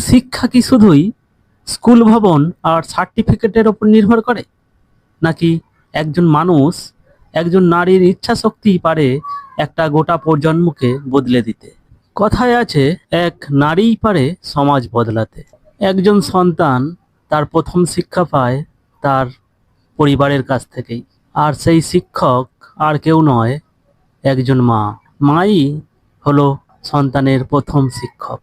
শিক্ষা কি শুধুই স্কুল ভবন আর সার্টিফিকেটের ওপর নির্ভর করে? নাকি একজন মানুষ একজন নারীর ইচ্ছা শক্তিই পারে একটা গোটা প্রজন্মকে বদলে দিতে? কথায় আছে, এক নারীই পারে সমাজ বদলাতে। একজন সন্তান তার প্রথম শিক্ষা পায় তার পরিবারের কাছ থেকেই। আর সেই শিক্ষক আর কেউ নয়, একজন মা। মাই হলো সন্তানের প্রথম শিক্ষক।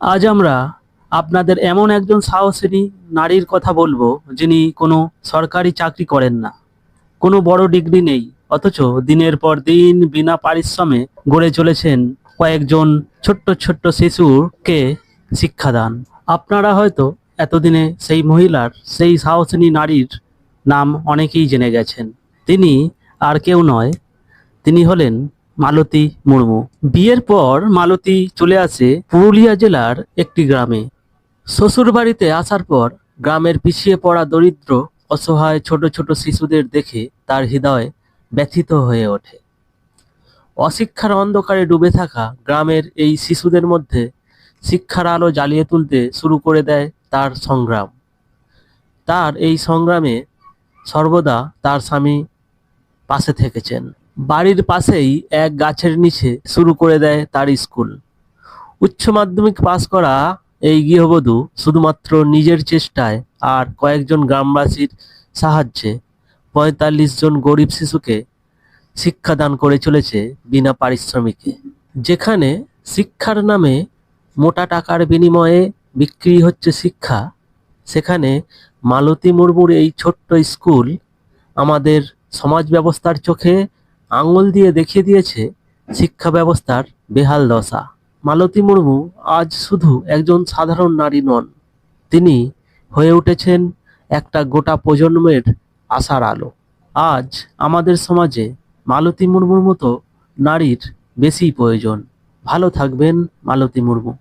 আজ আমরা আপনাদের এমন একজন সাহসিনী নারীর কথা বলব, যিনি কোনো সরকারি চাকরি করেন না। কোনো বড় ডিগ্রি নেই, অথচ দিনের পর দিন বিনা পারিশ্রমে গড়ে চলেছেন কয়েকজন ছোট্ট ছোট্ট শিশুকে শিক্ষাদান আপনারা হয়তো এতদিনে সেই মহিলার, সেই সাহসিনী নারীর নাম অনেকেই জেনে গেছেন। তিনি আর কেউ নয়, তিনি হলেন মালতী মুর্মু। বিয়ের পর মালতী চলে আসে পুরুলিয়া জেলার একটি গ্রামে। শ্বশুর বাড়িতে আসার পর গ্রামের পিছিয়ে পড়া দরিদ্র, অসহায় ছোট ছোট শিশুদের দেখে তার হৃদয় ব্যথিত হয়ে ওঠে। অশিক্ষার অন্ধকারে ডুবে থাকা গ্রামের এই শিশুদের মধ্যে শিক্ষার আলো জ্বালিয়ে তুলতে শুরু করে দেয় তার সংগ্রাম। তার এই সংগ্রামে সর্বদা তার স্বামী পাশে থেকেছেন। বাড়ির পাশেই এক গাছের নিচে শুরু করে দেয় তার স্কুল। উচ্চ মাধ্যমিক পাশ করা এই গৃহবধূ শুধুমাত্র নিজের চেষ্টায় আর কয়েকজন গ্রামবাসীর সাহায্যে পঁয়তাল্লিশ জন গরিব শিশুকে শিক্ষাদান করে চলেছে বিনা পারিশ্রমিকে। যেখানে শিক্ষার নামে মোটা টাকার বিনিময়ে বিক্রি হচ্ছে শিক্ষা, সেখানে মালতী মুর্মুর এই ছোট্ট স্কুল আমাদের সমাজ ব্যবস্থার চোখে আঙুল দিয়ে দেখিয়ে দিয়েছে শিক্ষা ব্যবস্থার বেহাল দশা। মালতী মুর্মু আজ শুধু একজন সাধারণ নারী নন, তিনি হয়ে উঠেছেন একটা গোটা প্রজন্মের আশার আলো। আজ আমাদের সমাজে মালতী মুর্মুর মতো নারীর বেশি প্রয়োজন। ভালো থাকবেন মালতী মুর্মু।